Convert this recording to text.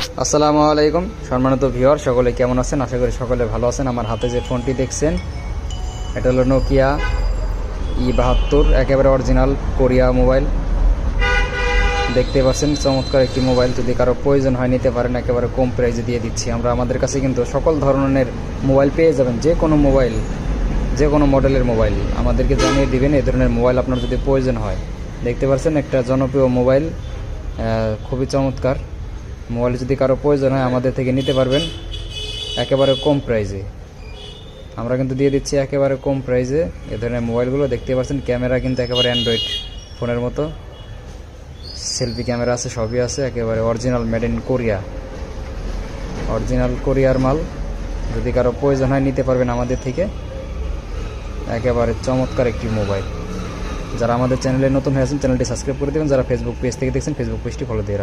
আসসালামু আলাইকুম। সম্মানিত ভিওর সকলে কেমন আছেন? আশা করি সকলে ভালো আছেন। আমার হাতে যে ফোনটি দেখছেন, এটা হলো নোকিয়া ই বাহাত্তর, একেবারে অরিজিনাল কোরিয়া মোবাইল দেখতে পাচ্ছেন, চমৎকার একটি মোবাইল যদি কারও প্রয়োজন হয়, নিতে পারেন। একেবারে কম প্রাইসে দিয়ে দিচ্ছি। আমরা আমাদের কাছে কিন্তু সকল ধরনের মোবাইল পেয়ে যাবেন। যে কোনো মোবাইল যে কোনো মডেলের মোবাইল আমাদেরকে জানিয়ে দিবেন এ ধরনের মোবাইল আপনার যদি প্রয়োজন হয়। দেখতে পাচ্ছেন, একটা জনপ্রিয় মোবাইল খুবই চমৎকার। মোবাইল যদি কারও প্রয়োজন হয় আমাদের থেকে নিতে পারবেন। একেবারে কম প্রাইজে আমরা কিন্তু দিয়ে দিচ্ছি একেবারে কম প্রাইজে এ। ধরনের মোবাইলগুলো দেখতে পাচ্ছেন, ক্যামেরা কিন্তু একেবারে অ্যান্ড্রয়েড ফোনের মতো। সেলফি ক্যামেরা আছে, সবই আছে, একেবারে original made in Korea original কোরিয়ার মাল। যদি কারও প্রয়োজন হয় নিতে পারবেন আমাদের থেকে। একেবারে চমৎকার একটি মোবাইল। যারা আমাদের চ্যানেলে নতুন হয়ে আছেন, চ্যানেলটি সাবস্ক্রাইব করে দেবেন। যারা ফেসবুক পেজ থেকে দেখছেন ফেসবুক পেজটি ফলো দিয়ে